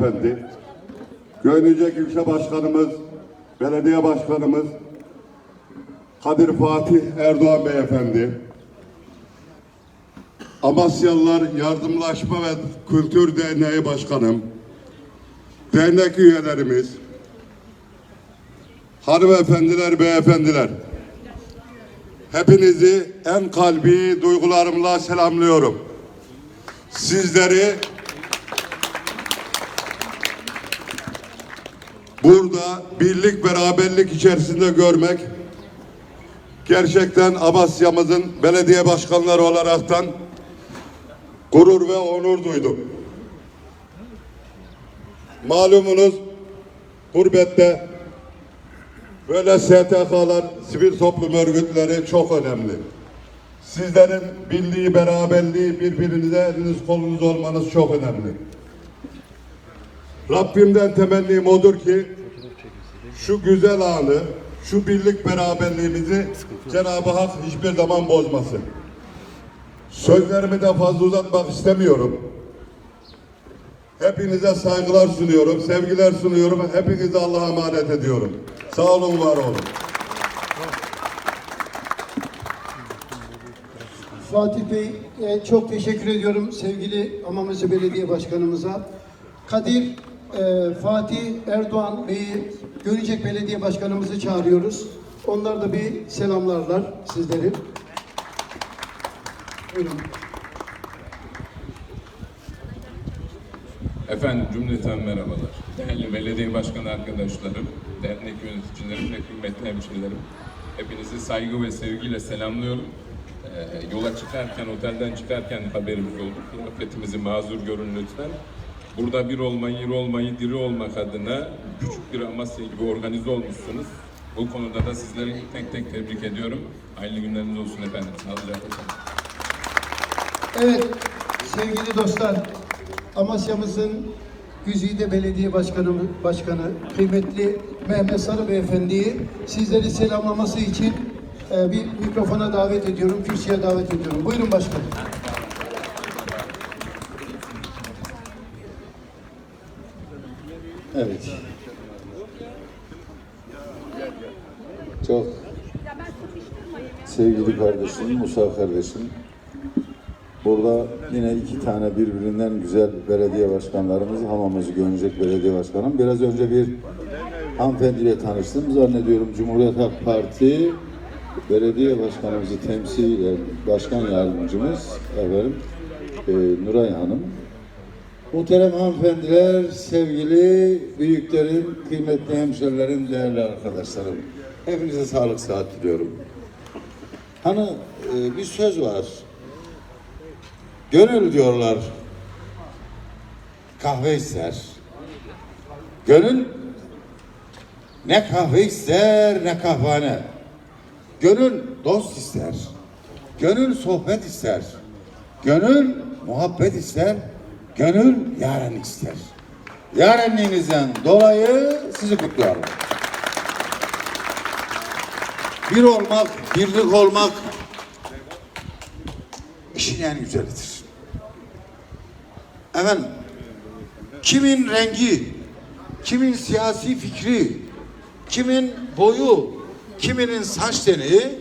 Efendi, Göynecek İlçe Başkanımız, Belediye Başkanımız, Kadir Fatih Erdoğan Beyefendi, Amasyalılar Yardımlaşma ve Kültür Derneği Başkanım, dernek üyelerimiz, hanımefendiler, beyefendiler, hepinizi en kalbi duygularımla selamlıyorum. Sizleri burada birlik beraberlik içerisinde görmek gerçekten Amasya'mızın belediye başkanları olaraktan gurur ve onur duydum. Malumunuz gurbette böyle STK'lar, sivil toplum örgütleri çok önemli. Sizlerin birliği, beraberliği, birbirinize eliniz kolunuz olmanız çok önemli. Rabbimden temennim odur ki şu güzel anı, şu birlik beraberliğimizi Cenab-ı Hak hiçbir zaman bozmasın. Sözlerimi de fazla uzatmak istemiyorum. Hepinize saygılar sunuyorum, sevgiler sunuyorum. Hepinize Allah'a emanet ediyorum. Sağ olun, var olun. Fatih Bey e, çok teşekkür ediyorum sevgili Amaması Belediye Başkanımıza. Kadir e, Fatih Erdoğan Bey'i Görecek Belediye Başkanımızı çağırıyoruz. Onlar da bir selamlarlar sizleri. Buyurun. Efendim cümleten merhabalar. Değerli belediye başkanı arkadaşlarım, dernek yöneticilerim ve kıymetli hemşehrilerim. Hepinizi saygı ve sevgiyle selamlıyorum. Ee, yola çıkarken, otelden çıkarken haberimiz oldu. Kıyafetimizi mazur görün lütfen. Burada bir olmayı, iri olmayı, diri olmak adına küçük bir Amasya gibi organize olmuşsunuz. Bu konuda da sizleri tek tek tebrik ediyorum. Hayırlı günleriniz olsun efendim. Sağlıcakla. Evet sevgili dostlar Amasya'mızın Güzide Belediye Başkanı, Başkanı kıymetli Mehmet Sarı Beyefendi'yi sizleri selamlaması için e, bir mikrofona davet ediyorum, kürsüye davet ediyorum. Buyurun başkanım. Evet. Çok sevgili kardeşim, Musa kardeşim. Burada yine iki tane birbirinden güzel belediye başkanlarımız, Hamamızı Gönecek Belediye Başkanım. Biraz önce bir hanımefendiyle tanıştım. Zannediyorum Cumhuriyet Halk Parti belediye başkanımızı temsil başkan yardımcımız efendim, e, Nuray Hanım. Muhterem hanımefendiler, sevgili büyüklerim, kıymetli hemşerilerim, değerli arkadaşlarım. Hepinize sağlık saat diliyorum. Hani e, bir söz var. Gönül diyorlar kahve ister. Gönül ne kahve ister ne kahvane. Gönül dost ister. Gönül sohbet ister. Gönül muhabbet ister. Gönül yarenlik ister. Yarenliğinizden dolayı sizi kutluyorum. Bir olmak, birlik olmak işin en güzelidir. Efendim, kimin rengi, kimin siyasi fikri, kimin boyu, kiminin saç teni,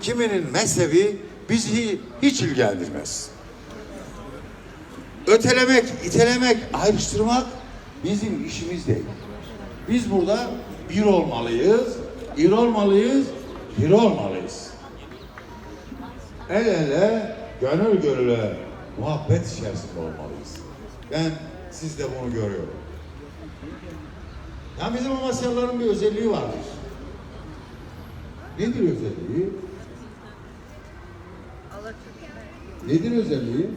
kiminin mezhebi bizi hiç ilgilendirmez. Ötelemek, itelemek, ayrıştırmak bizim işimiz değil. Biz burada bir olmalıyız, bir olmalıyız, bir olmalıyız. El ele, gönül gönüle, muhabbet içerisinde olmalıyız. Ben sizde bunu görüyorum. Ya bizim Amasyalıların bir özelliği vardır. Nedir özelliği? Nedir özelliği?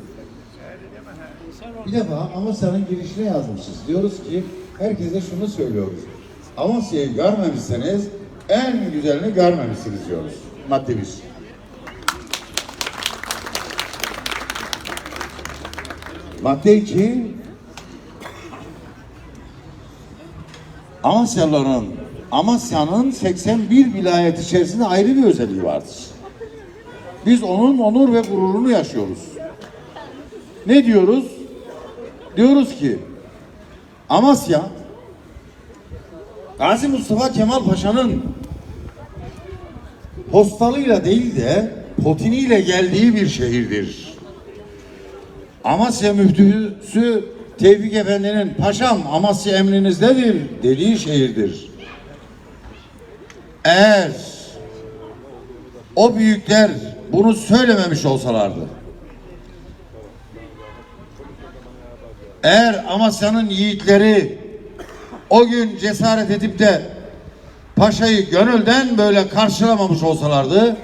Bir defa Amasya'nın girişine yazmışız. Diyoruz ki herkese şunu söylüyoruz. Amasya'yı görmemişseniz en güzelini görmemişsiniz diyoruz. Madde bir. Madde iki, Amasyalıların, Amasya'nın 81 vilayet içerisinde ayrı bir özelliği vardır. Biz onun onur ve gururunu yaşıyoruz. Ne diyoruz? Diyoruz ki Amasya Gazi Mustafa Kemal Paşa'nın postalıyla değil de potiniyle geldiği bir şehirdir. Amasya müftüsü Tevfik Efendi'nin paşam Amasya emrinizdedir dediği şehirdir. Eğer o büyükler bunu söylememiş olsalardı, eğer Amasya'nın yiğitleri o gün cesaret edip de paşayı gönülden böyle karşılamamış olsalardı,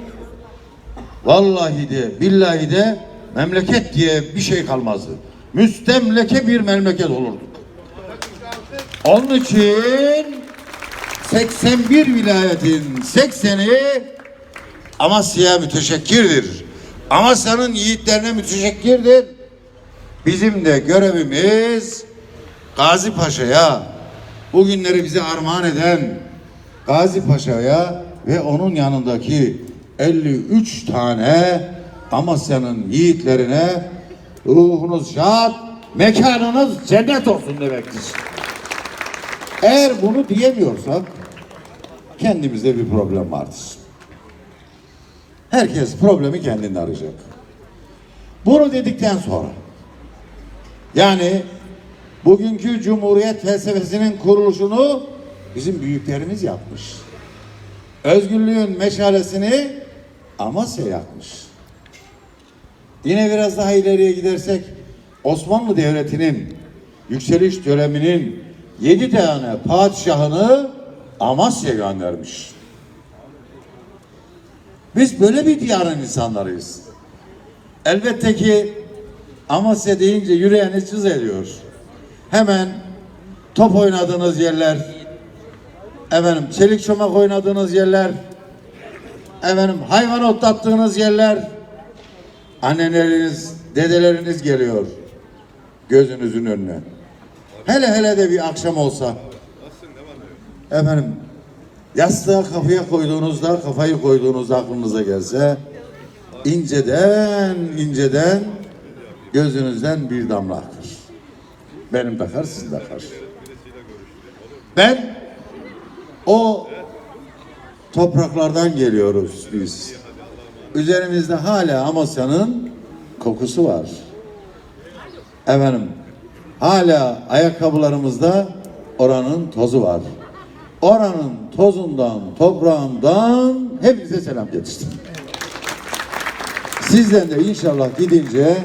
vallahi de billahi de memleket diye bir şey kalmazdı. Müstemleke bir memleket olurduk. Onun için 81 vilayetin 80'i Amasya'ya müteşekkirdir. Amasya'nın yiğitlerine müteşekkirdir. Bizim de görevimiz Gazi Paşa'ya bugünleri bize armağan eden Gazi Paşa'ya ve onun yanındaki 53 tane Amasya'nın yiğitlerine ruhunuz şad, mekanınız cennet olsun demektir. Eğer bunu diyemiyorsak kendimizde bir problem vardır. Herkes problemi kendinde arayacak. Bunu dedikten sonra yani bugünkü Cumhuriyet felsefesinin kuruluşunu bizim büyüklerimiz yapmış. Özgürlüğün meşalesini Amasya yakmış. Yine biraz daha ileriye gidersek Osmanlı Devleti'nin yükseliş döneminin yedi tane padişahını Amasya göndermiş. Biz böyle bir diyarın insanlarıyız. Elbette ki Amasya deyince yüreğiniz cız ediyor. Hemen top oynadığınız yerler, efendim çelik çomak oynadığınız yerler, efendim hayvan otlattığınız yerler, anneleriniz, dedeleriniz geliyor. Gözünüzün önüne. Hele hele de bir akşam olsa, efendim yastığa kafaya koyduğunuzda, kafayı koyduğunuzda aklınıza gelse, inceden inceden gözünüzden bir damla akar. Benim de akar, sizin de akar. Ben o topraklardan geliyoruz biz. Üzerimizde hala Amasya'nın kokusu var. Efendim, hala ayakkabılarımızda oranın tozu var. Oranın tozundan, toprağından hepinize selam yetiştim. Sizden de inşallah gidince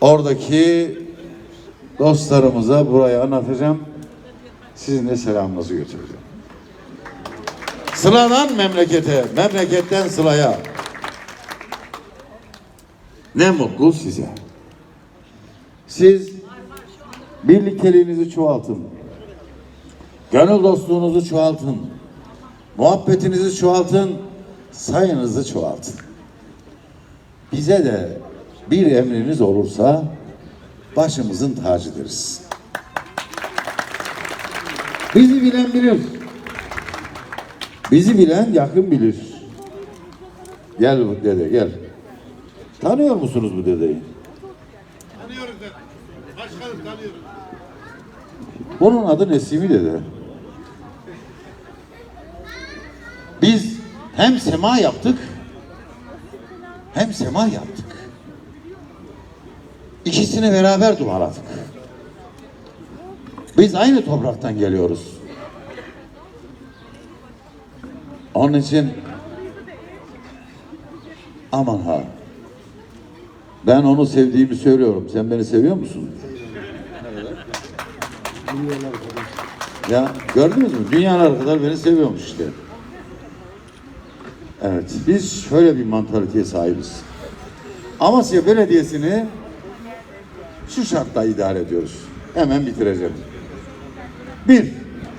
oradaki dostlarımıza burayı anlatacağım. Sizin de selamınızı götüreceğim. Sıladan memlekete, memleketten sılaya. Ne mutlu size. Siz birlikteliğinizi çoğaltın. Gönül dostluğunuzu çoğaltın. Muhabbetinizi çoğaltın. Sayınızı çoğaltın. Bize de bir emriniz olursa başımızın tacıdırız. Bizi bilen bilir. Bizi bilen yakın bilir. Gel bu dede gel. Tanıyor musunuz bu dedeyi? Tanıyoruz da. Başkanım tanıyoruz. Bunun adı Nesimi dede. Biz hem sema yaptık hem sema yaptık. İkisini beraber duvaladık. Biz aynı topraktan geliyoruz. Onun için aman ha ben onu sevdiğimi söylüyorum. Sen beni seviyor musun? Ya gördünüz mü? Dünyalar kadar beni seviyormuş işte. Evet, biz şöyle bir mantaliteye sahibiz. Amasya Belediyesi'ni şu şartla idare ediyoruz. Hemen bitireceğim. Bir,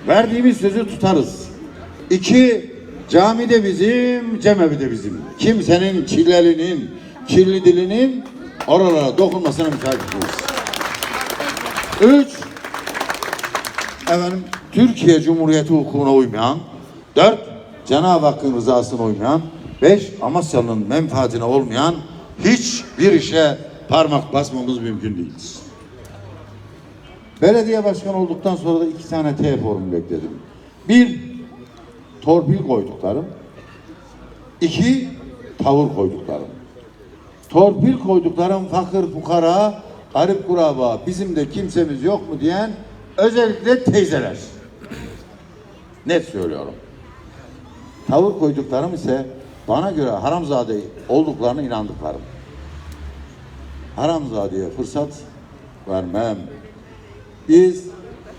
verdiğimiz sözü tutarız. İki, cami de bizim, cemevi de bizim. Kimsenin çilelinin, kirli dilinin oralara dokunmasına müsaade. Üç, efendim Türkiye Cumhuriyeti hukukuna uymayan, dört Cenab-ı Hakk'ın rızasına uymayan, beş Amasyalı'nın menfaatine olmayan hiçbir işe parmak basmamız mümkün değildir. Belediye başkanı olduktan sonra da iki tane T formülü ekledim. Bir, torpil koyduklarım. İki, tavır koyduklarım. Torpil koyduklarım fakir fukara, garip kuraba, bizim de kimsemiz yok mu diyen özellikle teyzeler. Net söylüyorum. Tavır koyduklarım ise bana göre haramzade olduklarına inandıklarım. Haramzadeye fırsat vermem. Biz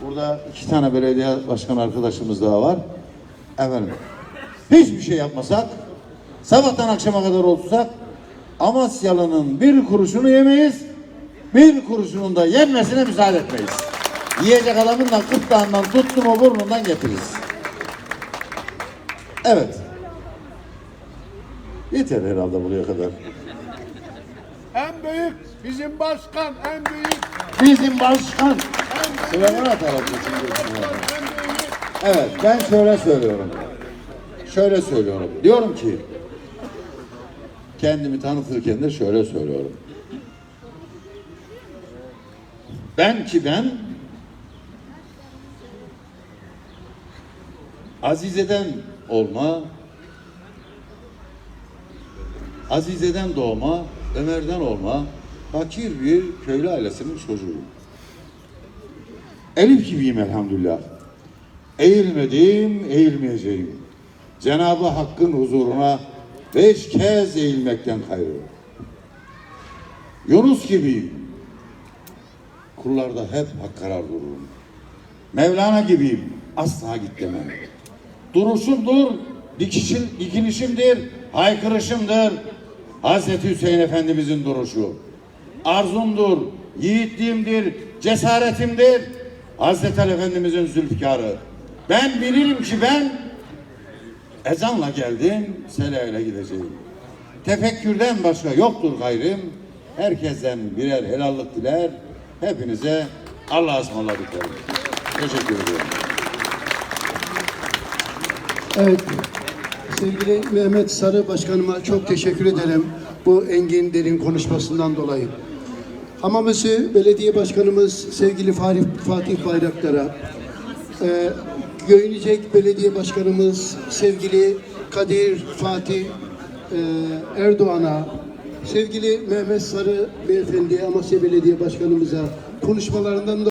burada iki tane belediye başkan arkadaşımız daha var. Efendim hiçbir şey yapmasak sabahtan akşama kadar olsak Amasyalı'nın bir kuruşunu yemeyiz. Bir kuruşunun da yenmesine müsaade etmeyiz. Yiyecek adamın da gırtlağından tuttum o burnundan getiririz. Evet. Yeter herhalde buraya kadar. En büyük bizim başkan en büyük Bizim başkan. Süleyman Atalak Evet ben şöyle söylüyorum. Şöyle söylüyorum. Diyorum ki kendimi tanıtırken de şöyle söylüyorum. Ben ki ben Azize'den olma Azize'den doğma, Ömer'den olma, fakir bir köylü ailesinin çocuğuyum. Elif gibiyim elhamdülillah. Eğilmedim, eğilmeyeceğim. Cenab-ı Hakk'ın huzuruna beş kez eğilmekten gayrı. Yunus gibiyim. Kullarda hep hak karar dururum. Mevlana gibiyim. Asla git demem. Duruşumdur, dikişim, dikilişimdir, haykırışımdır. Hazreti Hüseyin Efendimizin duruşu. Arzumdur, yiğitliğimdir, cesaretimdir. Hazreti Ali Efendimizin zülfikarı. Ben bilirim ki ben ezanla geldim, selayla gideceğim. Tefekkürden başka yoktur gayrım. Herkesten birer helallik diler. Hepinize Allah'a ısmarladık derim. Teşekkür ediyorum. Evet. Sevgili Mehmet Sarı Başkanıma çok teşekkür ederim bu engin derin konuşmasından dolayı. Hamamesi Belediye Başkanımız sevgili Fatih, Fatih Bayraktar'a, e, Göynecek Belediye Başkanımız sevgili Kadir Fatih e, Erdoğan'a, sevgili Mehmet Sarı Beyefendi Amasya Belediye Başkanımıza konuşmalarından